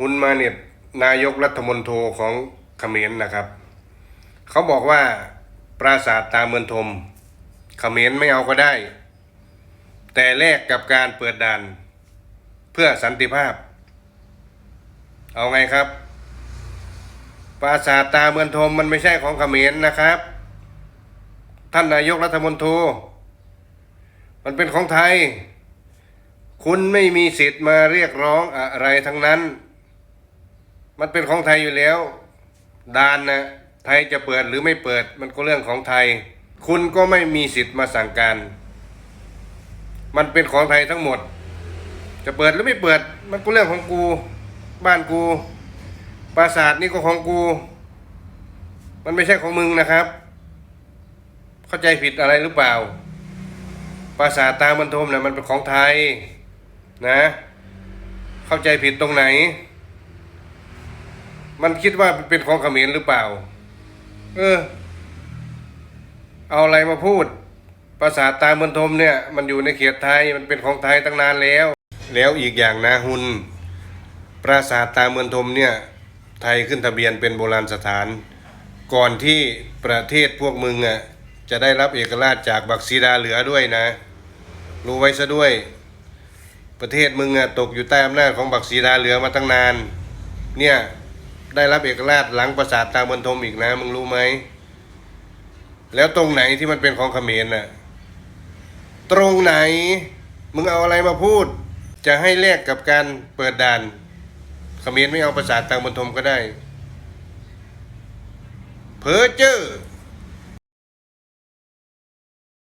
ฮุนมาเน็ตนายกรัฐมนตรีของเขมรนะครับ เขาบอกว่าปราสาทตาเมืองทมเขมรไม่เอาก็ได้ แต่แลกกับการเปิดด่าน เพื่อสันติภาพ เอาไงครับ ปราสาทตาเมืองทมมันไม่ใช่ของเขมรนะครับ ท่านนายกรัฐมนตรีมันเป็นของไทย คุณไม่มีสิทธิ์มาเรียกร้องอะไรทั้งนั้น มันเป็นของไทยอยู่แล้วด่านนะไทยจะเปิดหรือไม่เปิดมันก็เรื่องของไทย คุณก็ไม่มีสิทธิ์มาสั่งการ มันเป็นของไทยทั้งหมด จะเปิดหรือไม่เปิด มันก็เรื่องของกู บ้านกูปราสาทนี่ก็ของกู มันไม่ใช่ของมึงนะครับ เข้าใจผิดอะไรหรือเปล่า ปราสาทตาบรรทมนะมันเป็นของไทยนะ เข้าใจผิดตรงไหน มันคิดว่าเป็นของเขมรหรือเปล่า เออ เอาอะไรมาพูดปราสาตาบรรทมเนี่ย มันอยู่ในเขตไทย มันเป็นของไทยตั้งนานแล้ว แล้วอีกอย่างนะหุนปราสาทตาเมืองทมเนี่ย ไทยขึ้นทะเบียนเป็นโบราณสถาน ก่อนที่ประเทศพวกมึงอะจะได้รับเอกราชจากบักซีดาเหลือด้วยนะ รู้ไว้ซะด้วย ประเทศมึงอะตกอยู่ใต้อำนาจของบักซีดาเหลือมาตั้งนาน เนี่ย ได้รับเอกราชหลังปราสาทตาเมืองทมอีกนะมึงรู้ไหม แล้วตรงไหนที่มันเป็นของเขมรน่ะ ตรงไหน มึงเอาอะไรมาพูด จะให้แลกกับการเปิดด่านเขมรไม่เอาประสาทตาบนทมก็ได้ เพอเจอร์